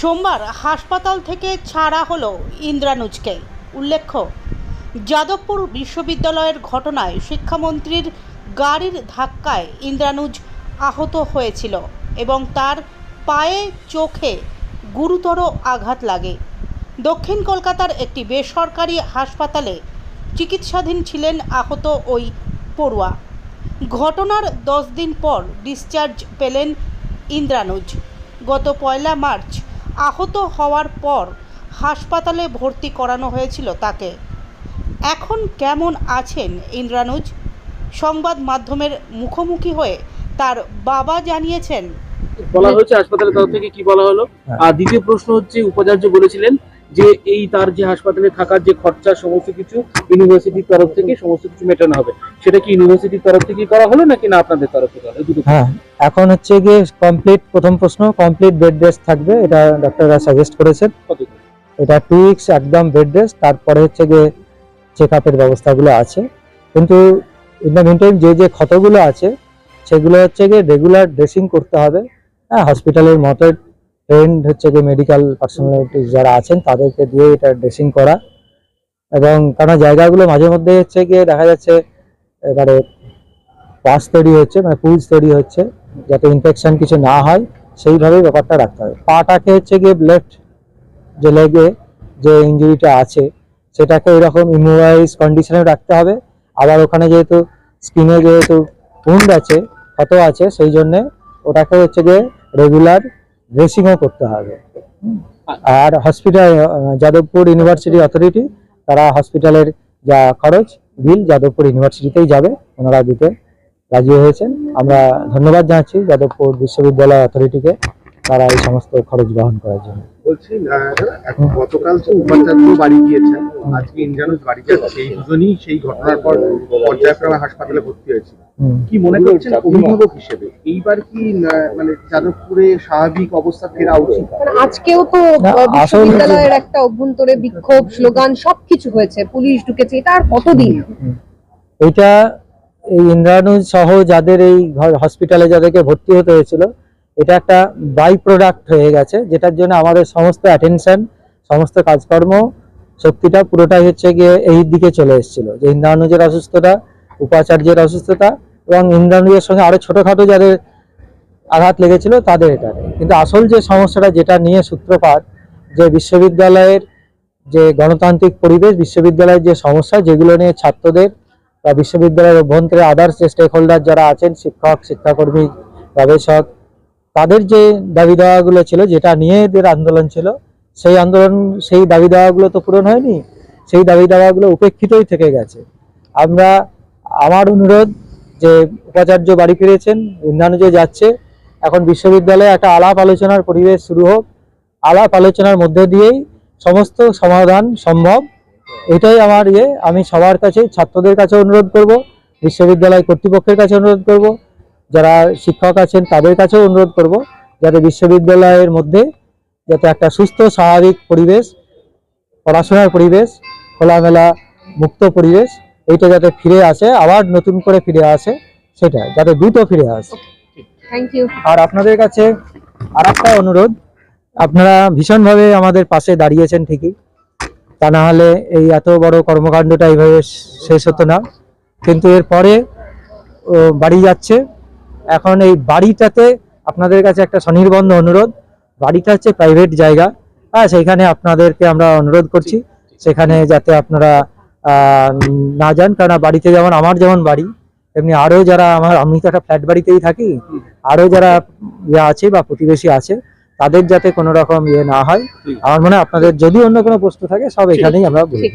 সোমবার হাসপাতাল থেকে ছাড়া হলো ইন্দ্রানুজকে। উল্লেখ্য, যাদবপুর বিশ্ববিদ্যালয়ের ঘটনায় শিক্ষামন্ত্রীর গাড়ির ধাক্কায় ইন্দ্রানুজ আহত হয়েছিল এবং তার পায়ে চোখে গুরুতর আঘাত লাগে। দক্ষিণ কলকাতার একটি বেসরকারি হাসপাতালে চিকিৎসাধীন ছিলেন আহত ওই পড়ুয়া। ঘটনার দশ দিন পর ডিসচার্জ পেলেন ইন্দ্রানুজ। গত পয়লা মার্চ আহত হওয়ার পর হাসপাতালে ভর্তি করানো হয়েছিল তাকে। এখন কেমন আছেন ইন্দ্রানুজ? সংবাদ মাধ্যমের মুখোমুখি হয়ে তার বাবা জানিয়েছেন বলা হয়েছে হাসপাতালের তরফ থেকে কি বলা হলো? হ্যাঁ। আর দ্বিতীয় প্রশ্ন হচ্ছে উপাচার্য বলেছিলেন যে এই তার যে হাসপাতালে থাকার যে খরচা সমস্ত কিছু ইউনিভার্সিটির তরফ থেকে সমস্ত কিছু মেটানো হবে। সেটা কি ইউনিভার্সিটির তরফ থেকে করা হলো নাকি না আপনাদের তরফ থেকে? দুটো হ্যাঁ এখন হচ্ছে গিয়ে কমপ্লিট প্রথম প্রশ্ন কমপ্লিট বেড রেস্ট থাকবে এটা ডাক্তাররা সাজেস্ট করেছেন। এটা টু উইকস একদম বেড রেস্ট তারপরে হচ্ছে গিয়ে চেক আপের ব্যবস্থাগুলো আছে। কিন্তু ইন দ্য মিন যে যে ক্ষতগুলো আছে সেগুলো হচ্ছে গিয়ে রেগুলার ড্রেসিং করতে হবে। হ্যাঁ হসপিটালের মতো ট্রেন্ড হচ্ছে গিয়ে মেডিকেল পার্সোনালিটি যারা আছেন, তাদেরকে দিয়ে এটা ড্রেসিং করা। এবং কারণ জায়গাগুলো মাঝে মধ্যে হচ্ছে গিয়ে দেখা যাচ্ছে, এবারে পাস তৈরি হচ্ছে মানে পুলস তৈরি হচ্ছে, যাতে ইনফেকশন কিছু না হয়, সেইভাবেই ব্যাপারটা রাখতে হবে। পাটাকে হচ্ছে গিয়ে লেফট যে লেগে যে ইঞ্জুরিটা আছে, সেটাকে এরকম ইমোবাইজ কন্ডিশনে রাখতে হবে। আবার ওখানে যেহেতু স্কিনে যেহেতু উন্ড আছে, ক্ষত আছে, সেই জন্যে ওটাকে হচ্ছে গিয়ে রেগুলার ড্রেসিংও করতে হবে। আর হসপিটাল যাদবপুর ইউনিভার্সিটি অথরিটি তারা হসপিটালের যা খরচ বিল যাদবপুর ইউনিভার্সিটিতেই যাবে ওনারা দিতে রাজি হয়েছেন। আমরা ধন্যবাদ জানাচ্ছি যাদবপুর বিশ্ববিদ্যালয় অথরিটিকে তারা এই সমস্ত খরচ বহন করার জন্য। বলছি এখন গতকাল তো উপাচার্য বাড়ি গিয়েছেন আজকে ইন্দ্রানুজ বাড়ি যাচ্ছে এই দুজনই সেই ঘটনার পর পর্যায়ক্রমে হাসপাতালে ভর্তি হয়েছিল কি মনে করছেন অভিভাবক হিসেবে? এইবার কি মানে যাদবপুরে স্বাভাবিক অবস্থা ফেরা উচিত? মানে আজকেও তো বিশ্ববিদ্যালয়ের একটা অভ্যন্তরে বিক্ষোভ স্লোগান সবকিছু হয়েছে পুলিশ ঢুকেছে এটা আর কতদিন? এইটা এই ইন্দ্রানুজ সহ যাদের এই হসপিটালে যাদেরকে ভর্তি হতে হয়েছিল এটা একটা বাই প্রোডাক্ট হয়ে গেছে যেটার জন্য আমাদের সমস্ত অ্যাটেনশন সমস্ত কাজকর্ম শক্তিটা পুরোটাই হচ্ছে গিয়ে এই দিকে চলে এসেছিল। যে ইন্দ্রানুজের অসুস্থতা উপাচার্যের অসুস্থতা এবং ইন্দ্রানুজের সঙ্গে আরও ছোটখাটো যাদের আঘাত লেগেছিল তাদের এটা। কিন্তু আসল যে সমস্যাটা যেটা নিয়ে সূত্রপাত, যে বিশ্ববিদ্যালয়ের যে গণতান্ত্রিক পরিবেশ, বিশ্ববিদ্যালয়ের যে সমস্যা, যেগুলো নিয়ে ছাত্রদের বা বিশ্ববিদ্যালয়ের অভ্যন্তরে আদার্স যে স্টেক হোল্ডার যারা আছেন, শিক্ষক, শিক্ষাকর্মী, গবেষক, তাদের যে দাবি দাওয়াগুলো ছিল, যেটা নিয়ে এদের আন্দোলন ছিল, সেই আন্দোলন, সেই দাবি দাওয়াগুলো তো পূরণ হয়নি, সেই দাবি দাওয়াগুলো উপেক্ষিতই থেকে গেছে। আমরা, আমার অনুরোধ যে উপাচার্য বাড়ি ফিরেছেন, ইন্দ্রানুজ যাচ্ছে। এখন বিশ্ববিদ্যালয়ে একটা আলাপ আলোচনার পরিবেশ শুরু হোক। আলাপ আলোচনার মধ্যে দিয়েই সমস্ত সমাধান সম্ভব। এটাই আমার ইয়ে। আমি সবার কাছে, ছাত্রদের কাছে অনুরোধ করব, বিশ্ববিদ্যালয় কর্তৃপক্ষের কাছে অনুরোধ করব, যারা শিক্ষক আছেন তাদের কাছেও অনুরোধ করব, যাতে বিশ্ববিদ্যালয়ের মধ্যে যাতে একটা সুস্থ, স্বাভাবিক পরিবেশ, পড়াশোনার পরিবেশ, খোলামেলা, মুক্ত পরিবেশ এইটা যাতে ফিরে আসে আবার নতুন করে ফিরে আসে সেটা যাতে দ্রুত ফিরে আসে। থ্যাংক ইউ আর আপনাদের কাছে আর একটা অনুরোধ আপনারা ভীষণভাবে আমাদের পাশে দাঁড়িয়েছেন ঠিকই। তা না হলে এই এত বড় কর্মকাণ্ডটা এইভাবে শেষ হতো না। কিন্তু এরপরে ও বাড়ি যাচ্ছে। এখন এই বাড়িটাতে আপনাদের কাছে একটা স্বনির্বন্ধ অনুরোধ বাড়িটা হচ্ছে প্রাইভেট জায়গা। হ্যাঁ সেইখানে আপনাদেরকে আমরা অনুরোধ করছি। সেখানে যাতে আপনারা না যান কারণ বাড়িতে যেমন আমার যেমন বাড়ি তেমনি আরও যারা আমার আমি তো একটা ফ্ল্যাট বাড়িতেই থাকি আরও যারা ইয়ে আছে বা প্রতিবেশী আছে তাদের যাতে কোনো রকম ইয়ে না হয়। আমার মনে হয় আপনাদের যদি অন্য কোনো প্রশ্ন থাকে সব এখানেই আমরা বলি